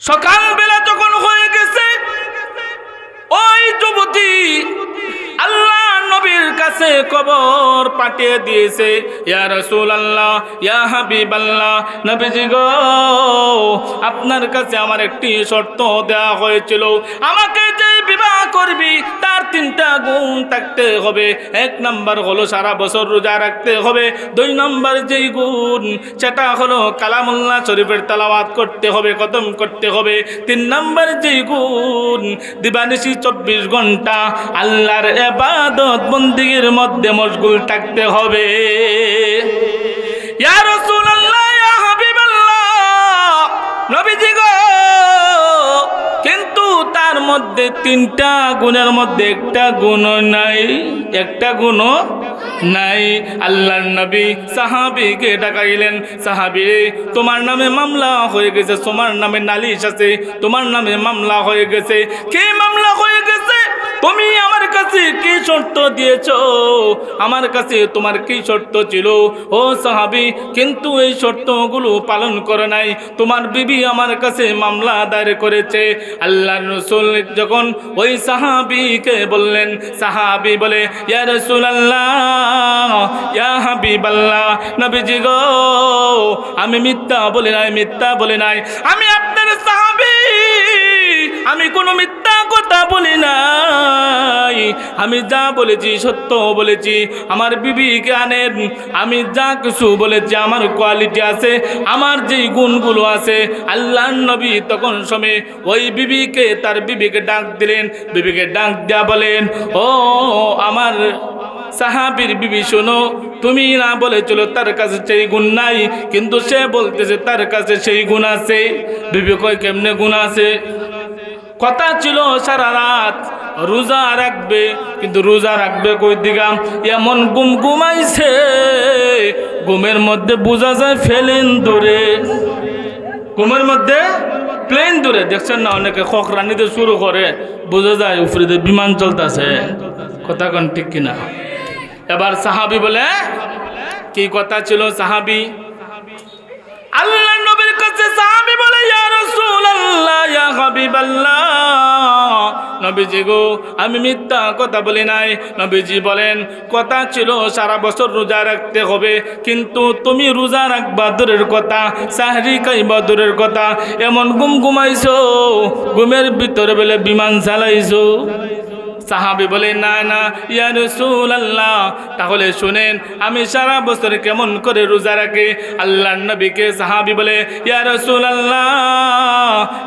সকালবেলা যখন হয়ে গেছে, ওই যুবতী আল্লাহ নবীর কাছে কবর পাঠিয়ে দিয়েছে। ইয়া রসুল আল্লাহ ইয়া হাবিব আল্লাহ নবীজি গো, আপনার কাছে আমার একটি শর্ত দেওয়া হয়েছিল। আমাকে যে করবি, তার তিনটা গুণ থাকতে হবে। এক নাম্বার হলো সারা বছর রোজা রাখতে হবে। দুই নাম্বার যেই গুণ, সেটা হলো কালামুল্লাহ শরীফের তালাওয়াত করতে হবে কদম করতে হবে। তিন নাম্বার যেই গুণ, দিবানিশি চব্বিশ ঘণ্টা আল্লাহর এবাদত বন্দিগির মধ্যে মশগুল থাকতে হবে। মধ্যে তিনটা গুণের মধ্যে একটা গুণ নাই, একটা গুণ নাই। আল্লাহর নবী সাহাবিকে ডাকাইলেন। সাহাবি, তোমার নামে মামলা হয়ে গেছে, তোমার নামে নালিশ আছে, তোমার নামে মামলা হয়ে গেছে। কে মামলা তুমি আমার কাছে কি শর্ত দিয়েছ? আমার কাছে তোমার কি শর্ত ছিল? ও সাহাবি, কিন্তু এই শর্তগুলো পালন করে নাই। তোমার বিবি আমার কাছে মামলা দায়ের করেছে। আল্লাহ রসুল যখন ওই সাহাবিকে বললেন, সাহাবি বলে, ইয়া রসুল আল্লাহ ইয়া হাবিব আল্লাহ নবীজি গো, আমি মিথ্যা বলি নাই, মিথ্যা বলি নাই। আমি আপনার সাহাবি, আমি কোনো মিথ্যা বলি নাই। আমি যা বলেছি, সত্য বলেছি, আমার বিবি জ্ঞানের। আমি যা কিছু বলেছি, আমার কোয়ালিটি আছে, আমার যেই গুণগুলো আছে আল্লাহ নবী তখন সময়ে ওই বিবিকে, তার বিবিকে ডাক দিলেন, বিবিকে ডাক দেয়া বলেন, ও আমার সাহাবির বিবি, শোনো, তুমি না বলেছিল তার কাছে সেই গুণ নাই, কিন্তু সে বলতেছে তার কাছে সেই গুণ আছে। বিবি কয়, কেমনে গুণ আছে? কথা ছিল সারা রাত, রোজা রাখবে, কিন্তু রোজা রাখবে কই দিগাম এমন গুম গুমাইছে গুমের মধ্যে বোঝা যায় ফেলেন দূরে। ঘুমের মধ্যে প্লেন দূরে, দেখছেন না অনেকে খকরানিতে শুরু করে, বোঝা যায় উপরে বিমান চলতেছে। কথা কোন ঠিক কিনা? এবার সাহাবি বলে, কি কথা ছিল সাহাবি? আল্লাহ কাছে সাহাবী বলে, ইয়া রাসূলুল্লাহ, ইয়া হাবিবাল্লাহ। নবীজি গো, আমি মিথ্যা কথা বলি নাই। নবীজি বলেন, কথা ছিল সারা বছর রোজা রাখতে হবে, কিন্তু তুমি রোজা রাখবা দূরের কথা, সাহরি খাইবা দূরের কথা। এমন গুম ঘুমাইছো ঘুমের ভিতরে বলে বিমান চালাইছো। সাহাবি বলে, না না, ইয়া রসুল আল্লাহ তাহলে শুনেন, আমি সারা বছর কেমন করে রোজা রাখি? আল্লাহ নবীকে সাহাবি বলে, ইয়া রসুল আল্লাহ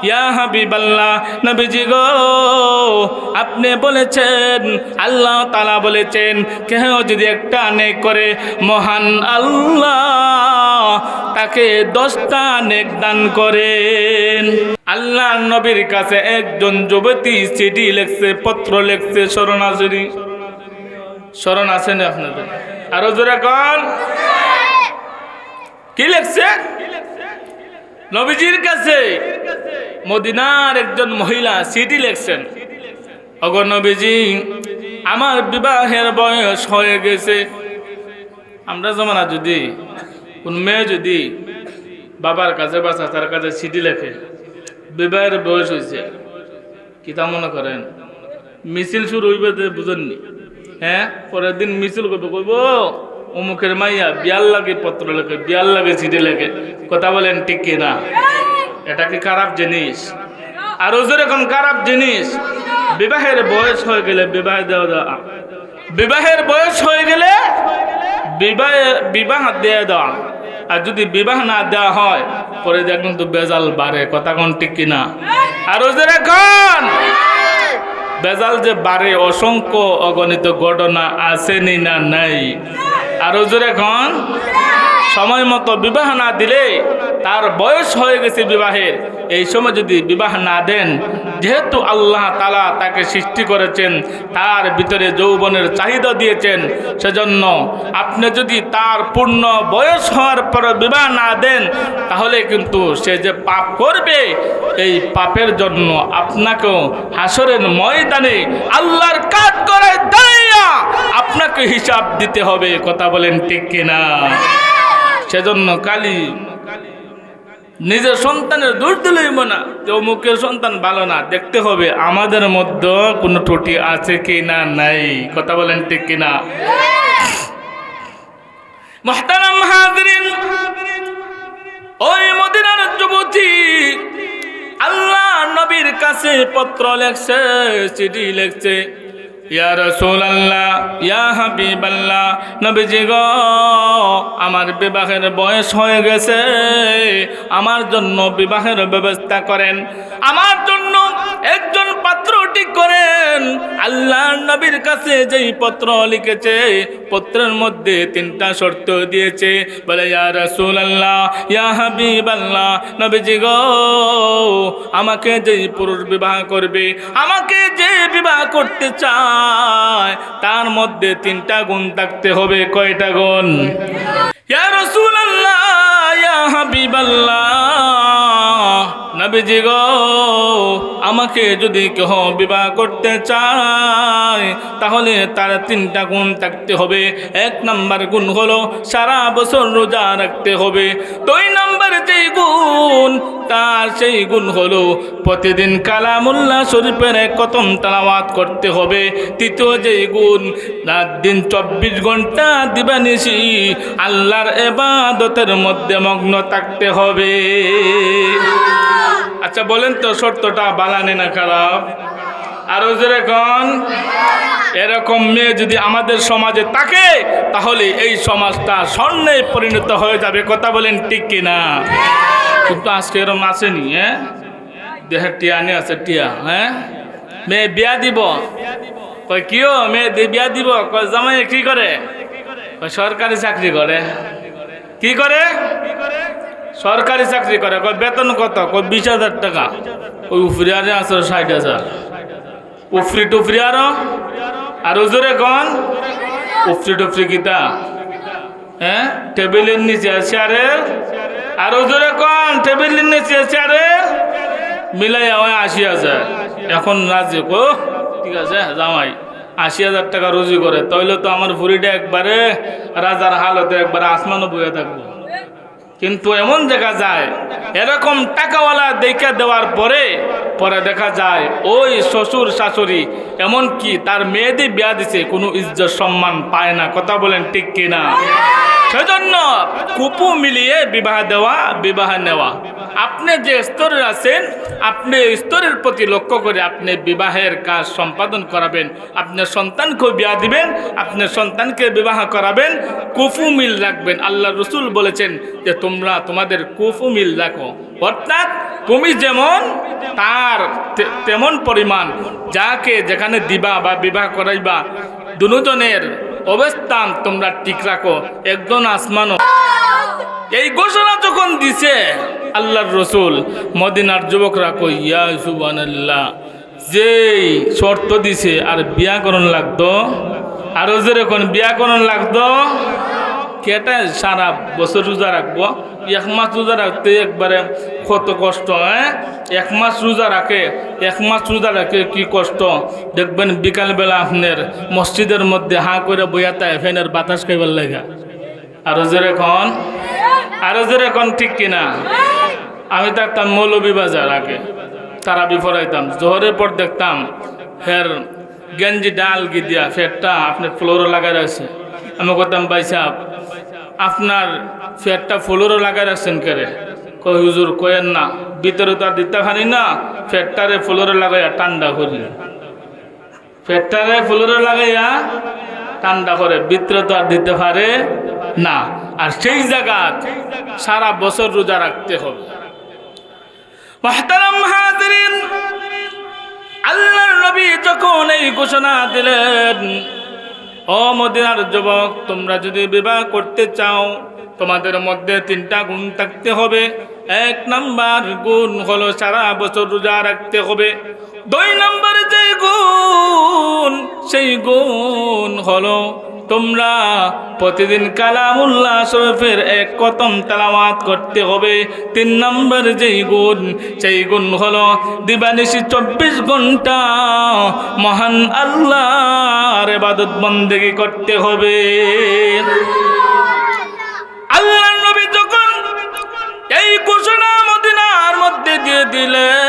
ইয়া হাবিব আল্লাহ নবীজি গো, আপনি বলেছেন, আল্লাহ তালা বলেছেন, কেহ যদি একটা নেক করে, মহান আল্লাহ তাকে দশটা নেক দান করেন। আল্লাহ নবীর কাছে একজন যুবতী চিঠি লেখছে, পত্র লেখছে, স্মরণ আসেনি স্মরণ আসেনি আপনাদের? আরও জোরে কন। কি লেখছে? নবীজির কাছে। মদিনার একজন মহিলা চিঠি লেখছেন। অগর নবীজি, আমার বিবাহের বয়স হয়ে গেছে। আমরা জমানা যদি, কোন মেয়ে যদি বাবার কাছে বা চাচার কাছে চিঠি লেখে বিবাহের বয়স হয়েছে কি তা মনে করেন? মিছিল শুরু হইবে বুঝেননি? হ্যাঁ? পরের দিন মিছিল করবে, কইব, অমুকের মাইয়া বিয়াল লাগে, পত্র লেখে বিয়াল লাগে চিঠি লেখে কথা বলেন ঠিক না এটা কি খারাপ জিনিস? আর ওজোর এখন খারাপ জিনিস? বিবাহের বয়স হয়ে গেলে বিবাহ দেওয়া বিবাহের বয়স হয়ে গেলে বিবাহ বিবাহ দিয়ে দেওয়া আর যদি বিবাহ না দেওয়া হয়, পরে দেখুন কিন্তু বেজাল বাড়ে, কথা কোন ঠিক কিনা? আর ওদের এখন বেজাল যে বাড়ে, অসংখ্য অগণিত ঘটনা আসেনি না নাই। আর ওদের এখন সময় মতো বিবাহ না দিলে তার বয়স হয়ে গেছে বিবাহের। এই সময় যদি বিবাহ না দেন, যেহেতু আল্লাহ তালা তাকে সৃষ্টি করেছেন, তার ভিতরে যৌবনের চাহিদা দিয়েছেন, সেজন্য আপনি যদি তার পূর্ণ বয়স হওয়ার পর বিবাহ না দেন, তাহলে কিন্তু সে যে পাপ করবে, এই পাপের জন্য আপনাকেও হাসরের ময়দানে আল্লাহর কাজ করে দাঁড়িয়ে আপনাকে হিসাব দিতে হবে। কথা বলেন ঠিক কিনা? সেজন্য কালি নিজের সন্তানের দোষ দিলেই না যে অমুকের সন্তান ভালো না। দেখতে হবে আমাদের মধ্যে কোনো ত্রুটি আছে কি না নাই। কথা বলেন ঠিক কিনা? মোহতারাম হাজরিন কাছে পত্র লেখছে, চিঠি লেখছে। ইয়া রসুল আল্লাহ ইয়া হাবিবাল্লাহ, নবীজি গ, আমার বিবাহের বয়স হয়ে গেছে, আমার জন্য বিবাহের ব্যবস্থা করেন। আমার জন্য একজন পাত্র ঠিক করেন। আল্লাহ নবীর কাছে যেই পত্র লিখেছে, পত্রের মধ্যে তিনটা শর্ত দিয়েছে। বলে, ইয়া রসুল আল্লাহ ইয়া হাবিব আল্লাহ নবীজি গো, আমাকে যেই পুরুষ বিবাহ করবে, আমাকে যে বিবাহ করতে চায়, তার মধ্যে তিনটা গুণ থাকতে হবে। কয়টা গুণ? ইয়া রসুল আল্লাহ ইয়া হাবিব আল্লাহ নবীজি গো, আমাকে যদি কেহ বিবাহ করতে চায়, তাহলে তার তিনটা গুণ থাকতে হবে। এক নাম্বার গুণ হলো সারা বছর রোজা রাখতে হবে। দুই নাম্বার যেই গুণ, তার সেই গুণ হলো প্রতিদিন কালামুল্লা শরীফের এক কতম তালাওয়াত করতে হবে। তৃতীয় যেই গুণ, রাত দিন চব্বিশ ঘণ্টা দিবানিসি আল্লাহর এবাদতের মধ্যে মগ্ন থাকতে হবে। আচ্ছা বলেন তো, শর্তটা বালানে না খারাপ? আরও যেরকম এরকম মেয়ে যদি আমাদের সমাজে থাকে, তাহলে এই সমাজটা স্বর্ণে পরিণত হয়ে যাবে। কথা বলেন ঠিক কিনা? কিন্তু আজকে এরকম আসেনি হ্যাঁ দেহের টিয়া নিয়ে আছে, টিয়া হ্যাঁ মেয়ে বিয়া দিব। কয় কিও মেয়ে বিয়া দিব। কয়, জামাই কি করে? সরকারি চাকরি করে। কি করে? সরকারি চাকরি করে, কয় বেতন কত? কয় বিশ হাজার টাকা। ওই উফরি আরে আছে ষাট হাজার। উফরি টুফরি আরও? আর উজুরে কন? উফরি টুফরি কিতা? হ্যাঁ? টেবিলের নিচে, চেয়ারের? আর উজুরে কন? টেবিলের নিচে, চেয়ারের? মিলাই হয় আশি হাজার। এখন রাজি, কো? ঠিক আছে, জামাই। আশি হাজার টাকা রুজি করে। তাইলে তো আমার ভুড়িটা একবারে রাজার হালতে একবারে আসমানও বয়ে থাকব। কিন্তু এমন দেখা যায়, এরকম টাকাওয়ালা দেখে দেওয়ার পরে পরে দেখা যায়, ওই শ্বশুর শাশুড়ি এমন কি তার মেয়েদের বিয়া দিছে, কোনো ইজ্জত সম্মান পায় না। কথা বলেন ঠিক কিনা? সেজন্য কুপু মিলিয়ে বিবাহ দেওয়া, বিবাহ নেওয়া। আপনি যে স্তরে আছেন, আপনি স্তরের প্রতি লক্ষ্য করে আপনি বিবাহের কাজ সম্পাদন করাবেন। আপনার সন্তানকে বিয়া দিবেন, আপনার সন্তানকে বিবাহ করাবেন কুফু মিল রাখবেন। আল্লাহ রসুল বলেছেন যে তোমরা তোমাদের কুফু মিল রাখো অর্থাৎ তুমি যেমন, তার তেমন পরিমাণ। যাকে যেখানে দিবা বা বিবাহ করাইবা, দুজনের অবস্থান তোমরা ঠিক রাখো। একজন আসমানও। এই ঘোষণা যখন দিছে আল্লাহর রসুল, মদিনার যুবকরা কই ইয়া যেই শর্ত দিছে, আর বিয়াকরণ লাগতো? আরও যেরকম বিয়াকরণ লাগতো? কেটা সারা বছর রোজা রাখব। এক মাস রোজা রাখতে একবারে কত কষ্ট হ্যাঁ? এক মাস রোজা রাখে, এক মাস রোজা রাখে কি কষ্ট? দেখবেন বিকালবেলা আপনার মসজিদের মধ্যে হাঁ করে বইয়াতায় ফ্যানের বাতাস খাইবার লেগা। আরও যেরকম আরও যেরকম ঠিক কিনা? আমি থাকতাম মৌলবী বাজার আগে তারা বিফরাইতাম জোহরের পর দেখতাম, ফের গেঞ্জি ডাল গি দিয়া ফেরটা আপনার ফ্লোরও লাগাই রয়েছে। আমি করতাম ভাই সাহেব আপনার ফেরটা ফ্লোরও লাগাই রাখছেন কেরে কই হুজুর কয়েন না। ভিতরে তো আর দিতে পারি না। ফেরটারে ফ্লোরে লাগাইয়া ঠান্ডা করি। ফেরটারে ফ্লোরে লাগাইয়া ঠান্ডা করে। ভিতরে তো আর দিতে পারে না। আর সেই জায়গা সারা বছর রোজা রাখতে হবে। আল্লাহর নবী যখন এই ঘোষণা দিলেন ও মদিনার যুবক, তোমরা যদি বিবাহ করতে চাও, তোমাদের মধ্যে তিনটা গুণ থাকতে হবে। এক নাম্বার গুণ হলো সারা বছর রোজা রাখতে হবে। দুই নাম্বার যে গুণ, সেই গুণ হলো তোমরা প্রতিদিন কালামুল্লাহ শরীফের এক কতম তালামাত করতে হবে। তিন নম্বর যেই গুণ, সেই গুণ হলো দিবানিশি চব্বিশ ঘণ্টা মহান আল্লাহর এবাদত বন্দেগি করতে হবে। আল্লাহ নবী যখন এই ঘোষণা মদিনার মধ্যে দিয়ে দিলেন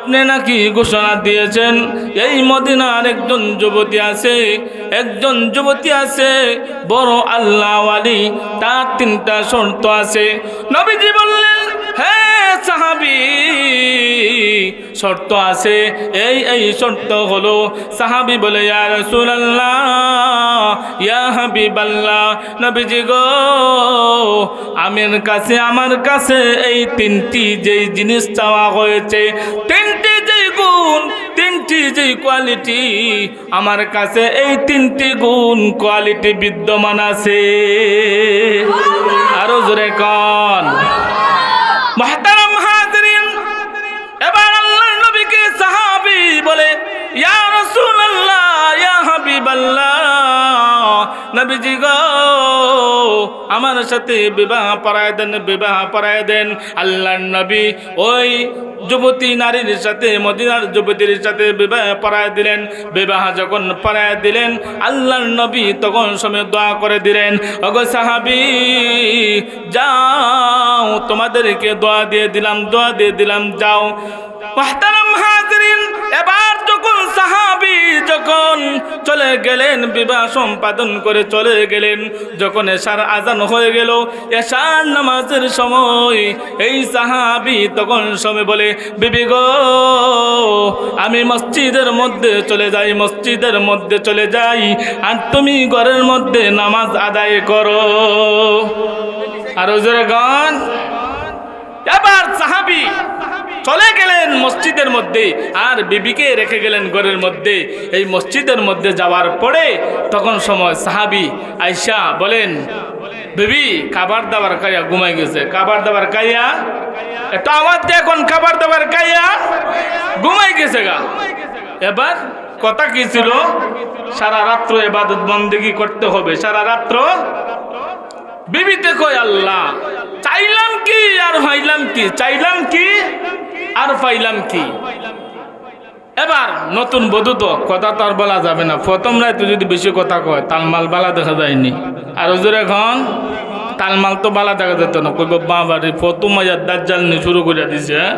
আপনি নাকি ঘোষণা দিয়েছেন? এই মদিনার একজন যুবতী আছে, একজন যুবতী আছে, বড় আল্লাহওয়ালি, তার তিনটা শর্ত আছে। নবীজি বললেন সাহাবি। শর্ত আছে, এই এই শর্ত হলো, সাহাবি বলে, ইয়া রাসূলুল্লাহ, ইয়া নবীজি গো, আমের কাছে, আমার কাছে এই তিনটি যেই জিনিস চাওয়া হয়েছে, তিনটি যেই গুণ, তিনটি যেই কোয়ালিটি আমার কাছে এই তিনটি গুণ কোয়ালিটি বিদ্যমান আছে। আরও জোরে কন। মহতারাম গো। আমার সাথে বিবাহ পড়ায় দেন, বিবাহ পড়ায় দেন। আল্লাহর নবী ওই যুবতী নারীর সাথে, মদিনার যুবতীর সাথে বিবাহ পড়ায় দিলেন, বিবাহ যখন পড়ায় দিলেন, আল্লাহর নবী তখন সময় দোয়া করে দিলেন, ওগো সাহাবি, যাও, তোমাদেরকে দোয়া দিয়ে দিলাম, দোয়া দিয়ে দিলাম, যাও। এবার যখন গেলেন, বিবাহ সম্পাদন করে চলে গেলেন। যখন এশার আজান হয়ে গেল, এশার নামাজের সময় এই সাহাবি তখন সময় বলে, বিবি গো, আমি মসজিদের মধ্যে চলে যাই, মসজিদের মধ্যে চলে যাই, আর তুমি ঘরের মধ্যে নামাজ আদায় করো। আরও জোরে গান। এবার সাহাবি চলে গেলেন মসজিদের মধ্যে, আর বিবিকে রেখে গেলেন ঘরের মধ্যে। এই মসজিদের মধ্যে যাওয়ার পরে তখন সময় সাহাবি আইসা বলেন, বিবি, খাবার দাবার খাইয়া ঘুমাই গেছে। খাবার দাবার খাইয়া? একটু আওয়াজ দিয়ে এখন খাবার দাবার খাইয়া ঘুমাই গেছে গা। এবার কথা কি ছিল? সারা রাত্র এবাদত বন্দেগি করতে হবে। সারা রাত্র বিবিতে কয় আল্লাহ, চাইলাম কি আর পাইলাম কি? চাইলাম কি আর পাইলাম কি? এবার নতুন বধূ তো, কথা তো আর বলা যাবে না। প্রথম রায় যদি বেশি কথা কয়, তালমাল বালা দেখা যায়নি। আর ওজোর এখন তালমাল তো বালা দেখা যেত না। কইব, বাবারে, প্রথম মাজার দাজ্জাল নি শুরু করে দিছে হ্যাঁ?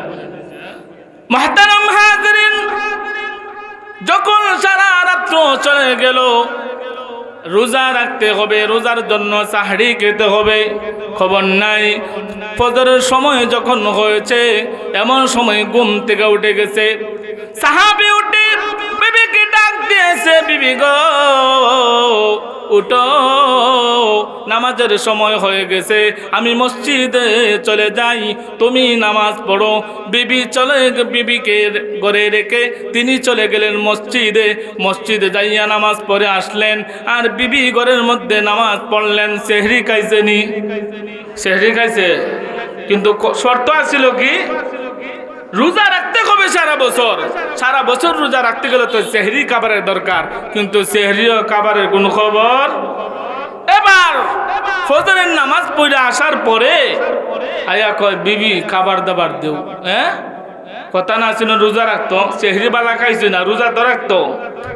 মাহতারাম হাজরিন, যখন সারা রাত্র চলে গেল রোজা রাখতে হবে, রোজার জন্য চাহড়ি খেতে হবে। খবর নাই। ফজরের সময় যখন হয়েছে, এমন সময় ঘুম থেকে উঠে গেছে। সাহাবি উঠে বিবিকে ডাক দিয়েছে, বিবি গো উঠো। নামাজের সময় হয়ে গেছে, আমি মসজিদে চলে যাই। তুমি নামাজ পড়ো। বিবি চলে, বিবিকে ঘরে রেখে তিনি চলে গেলেন মসজিদে। মসজিদে যাইয়া নামাজ পড়ে আসলেন, আর বিবি ঘরের মধ্যে নামাজ পড়লেন। সেহরি খাইছেনি সেহরি খাইছে? কিন্তু শর্ত আছিল কি? রোজা রাখতে হবে সারা বছর। সারা বছর রোজা রাখতে গেলে তো সেহরি খাবারের দরকার। কিন্তু সেহরি খাবারের কোনো খবর? এবার ফজরের নামাজ পড়ে আসার পরে আয়া কয়, বিবি, খাবার দাবার দেও। হ্যাঁ? কথা না ছিল রোজা রাখতো? সেহরি বালা খাইছে না, রোজা তো রাখতো।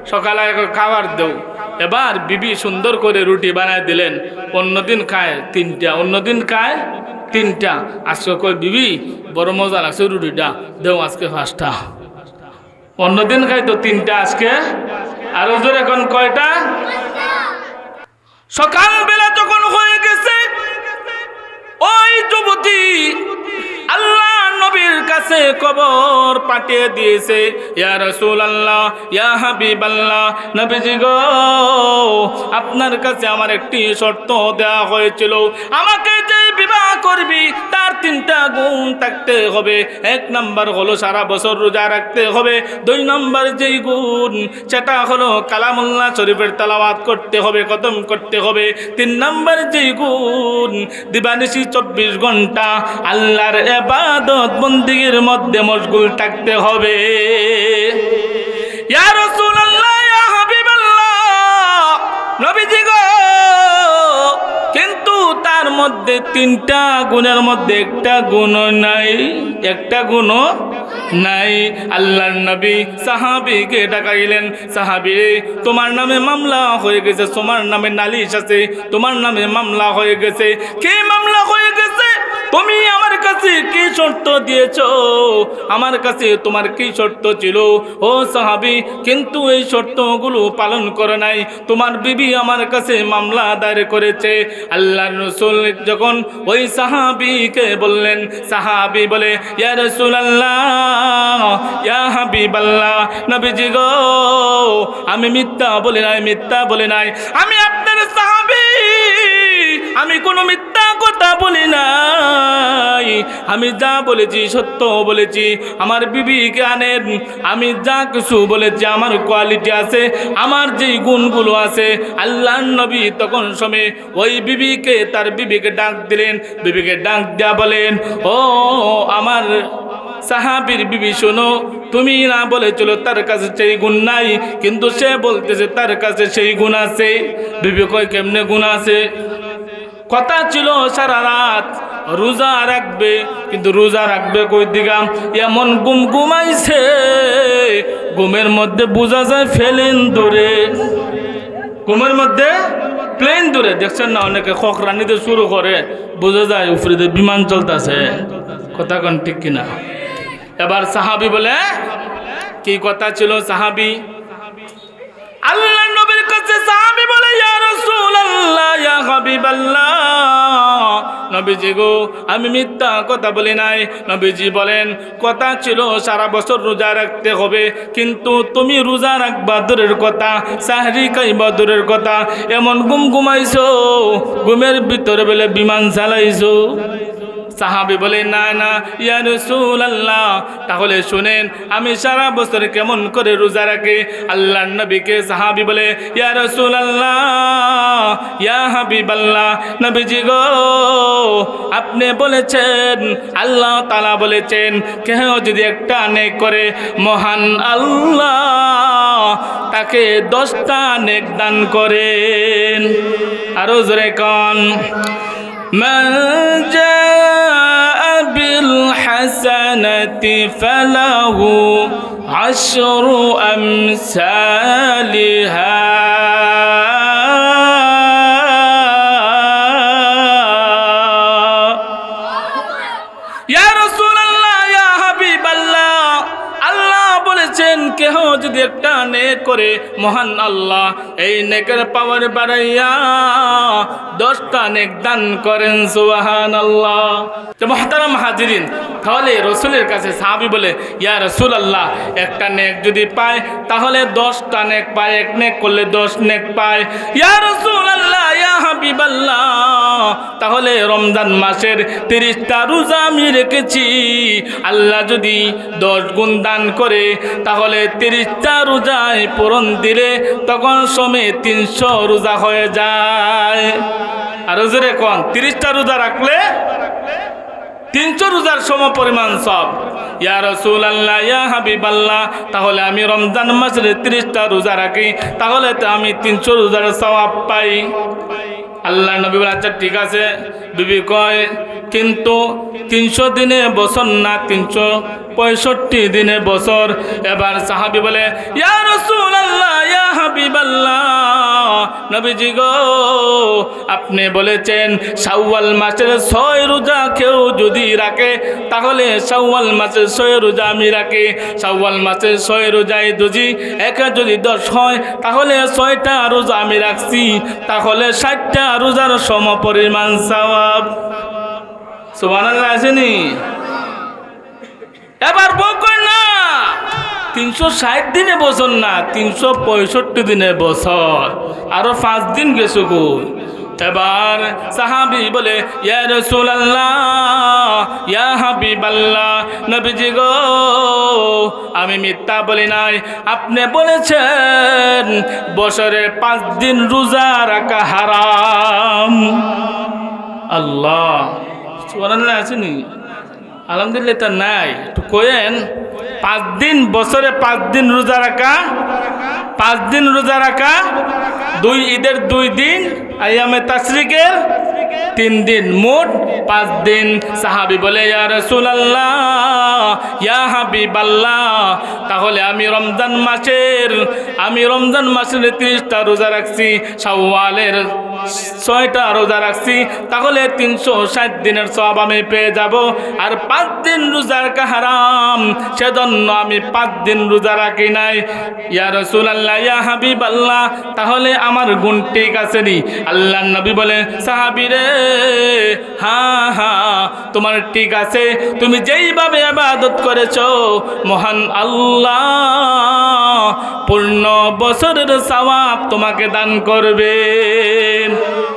সকালে খাবার দেও। এবার বিবি সুন্দর করে রুটি বানায় দিলেন। অন্যদিন খায় তিনটা, অন্যদিন খায় তিনটা। আজকে কয়, বিবি, বড় মজা লাগছে রুটিটা, দেও আজকে পাঁচটা। অন্যদিন খাই তো তিনটা আজকে। আর ওদের এখন কয়টা? সকালবেলা যখন পাঠিয়ে দিয়েছে, ইয়া রসুল আল্লাহ ইয়া হাবিব আল্লাহ নবীজি গো, আপনার কাছে আমার একটি শর্ত দেওয়া হয়েছিল। আমাকে করবি, তার তিনটা গুণ থাকতে হবে। এক নাম্বার হলো সারা বছর রোজা রাখতে হবে। দুই নাম্বার যেই গুণ, সেটা হলো কালামুল্লাহ শরীফের তালাবাদ করতে হবে কদম করতে হবে। তিন নাম্বার যেই গুণ, দিবানিশি চব্বিশ ঘণ্টা আল্লাহর এবাদত বন্দিগির মধ্যে মশগুল থাকতে হবে। মধ্যে তিনটা গুণের মধ্যে একটা গুণ নাই, একটা গুণ নাই। আল্লাহর নবী সাহাবিকে ডাকাইলেন। সাহাবি, তোমার নামে মামলা হয়ে গেছে, তোমার নামে নালিশ আছে, তোমার নামে মামলা হয়ে গেছে। কে তুমি আমার কাছে কি শর্ত দিয়েছ? আমার কাছে তোমার কি শর্ত ছিল? ও সাহাবি, কিন্তু এই শর্তগুলো পালন করে নাই। তোমার বিবি আমার কাছে মামলা দায়ের করেছে। আল্লাহ রসুল যখন ওই সাহাবিকে বললেন, সাহাবি বলে, ইয়া রাসূলুল্লাহ, ইয়া হাবিবাল্লাহ, নবীজি গো, আমি মিথ্যা বলি নাই, মিথ্যা বলি নাই। আমি আপনার সাহাবি, আমি কোনো মিথ্যা কথা বলি নাই। আমি যা বলেছি, সত্য বলেছি, আমার বিবি জ্ঞানের আমি যা কিছু বলেছি, আমার কোয়ালিটি আছে, আমার যেই গুণগুলো আছে আল্লাহ নবী তখন সময়ে ওই বিবিকে, তার বিবিকে ডাক দিলেন। বিবিকে ডাক দেয়া বলেন, ও আমার সাহাবির বিবি, শোনো, তুমি না বলেছিল তার কাছে সেই গুণ নাই, কিন্তু সে বলতেছে তার কাছে সেই গুণ আছে। বিবি কয়, কেমনে গুণ আছে? কথা ছিল সারা রাত, রোজা রাখবে, কিন্তু রোজা রাখবে কই দিগাম এমন গুম গুমাইছে গুমের মধ্যে বোঝা যায় ফেলেন দূরে। ঘুমের মধ্যে প্লেন দূরে, দেখছেন না অনেকে খকরানিতে শুরু করে, বোঝা যায় উপরে বিমান চলতেছে। কথা কোন ঠিক কিনা? এবার সাহাবি বলে, কি কথা ছিল সাহাবি? আল্লাহ কাছে সাহাবী বলে, ইয়া রাসূলুল্লাহ, ইয়া হাবিবাল্লাহ। নবীজি গো, আমি মিথ্যা কথা বলি নাই। নবীজি বলেন, কথা ছিল, সারা বছর রোজা রাখতে হবে। কিন্তু তুমি রোজা রাখবা, দূরের কথা, সাহরি খাইবা, দূরের কথা। এমন গুম ঘুমাইছো ঘুমের ভিতরে বলে বিমান চালাইছো। সাহাবি বলে, না না, ইয়া আল্লাহ তাহলে শুনেন, আমি সারা বছর কেমন করে রোজা রাখি? আল্লাহর নবীকে সাহাবি বলে ইয়ার আল্লাহ ইয়া হাবিব আল্লাহ নবীজি গো, আপনি বলেছেন, আল্লাহ তালা বলেছেন, কেহ যদি একটা নেক করে, মহান আল্লাহ তাকে দশটা নেক দান করেন। আরও জোরে কন মঞ্জা بالحسنة فله عشر أمثالها ইয়া রাসূলুল্লাহ ইয়া হাবিবাল্লাহ আল্লাহ বলেছেন কেহ যদি একটা নেক করে মহান আল্লাহ, এই নেকের পাওয়ার বাড়াইয়া দশটা নেক দান করেন, সুবহানাল্লাহ। তো মহতারাম হাজিরিন, তাহলে রসুলের কাছে সাহাবি বলে, ইয়া রসুল আল্লাহ একটা নেক যদি পায়, তাহলে দশটা নেক পায়, এক নেক করলে দশ নেক পায়। ইয়া রসুল আল্লাহ ইয়া হাবিব আল্লাহ তাহলে রমজান মাসের তিরিশটা রোজা আমি রেখেছি। আল্লাহ যদি দশ গুণ দান করে, তাহলে তিরিশটা রোজায় পূরণ দিলে তখন সময় তিনশো রোজা হয়ে যায়। আর জোরে কন, তিরিশটা রোজা রাখলে তিনশো রোজার সম পরিমাণ সব। ইয়া তাহলে আমি রমজান মাসের তিরিশটা রোজা রাখি, তাহলে তো আমি তিনশো রোজার সবাব পাই। আল্লাহ নবী আচ্ছা ঠিক আছে। বিবি কয়, কিন্তু তিনশো দিনে বছর না তিনশো পঁয়ষট্টি দিনে বছর। এবার সাহাবি বলে, ইয়া রসুল আল্লাহ ইয়া নবীজি গো, আপনি বলেছেন শাওয়াল মাসের ছয় রোজা কেউ যদি রাখে, তাহলে শাওয়াল মাসের ছয় রোজা আমি রাখি। শাওয়াল মাসের ছয় রোজায় দুজি একে যদি দশ হয়, তাহলে ছয়টা রোজা আমি রাখছি। তাহলে ষাটটা রোজার সম পরিমাণ সওয়াব। সুবহানাল্লাহ, আসেনি? এবার বউ না। তিনশো ষাট দিনে বছর না, তিনশো পঁয়ষট্টি দিনে বছর। আরও পাঁচ দিন গেছো গো। এবার সাহাবি বলে, ইয়া রাসূলুল্লাহ, ইয়া নবীজি গো, আমি মিথ্যা বলি নাই। আপনি বলেছেন বছরে পাঁচ দিন রোজা রাখা হারাম। আল্লাহ আছেনি আলহামদুলিল্লাহ তা নাই। একটু কোয়েন, পাঁচ দিন বছরে পাঁচ দিন রোজা রাখা, পাঁচ দিন রোজা রাখা, দুই ঈদের দুই দিন, আয়ামে তাশরিকের তিন দিন, মোট পাঁচ দিন। সাহাবি বলে, ইয়া রাসূলুল্লাহ, ইয়া তাহলে আমি রমজান মাসের, আমি রমজান মাসের তিরিশটা রোজা রাখছি, শাওয়ালের ছয়টা রোজা রাখছি, তাহলে তিনশো ষাট দিনের সব আমি পেয়ে যাব। আর পাঁচ দিন রোজা রাখা হারাম, সেজন্য আমি পাঁচ দিন রোজা রাখি নাই। ইয়া রসুল আল্লাহ ইয়া হাবিব আল্লাহ তাহলে আমার গুণ ঠিক আছে নি? আল্লাহ নবী বলে সাহাবি রে হ্যাঁ হ্যাঁ তোমার ঠিক আছে। তুমি যেইভাবে আবাদত করেছ, মহান আল্লাহ, পূর্ণ বছরের সওয়াব তোমাকে দান Amém.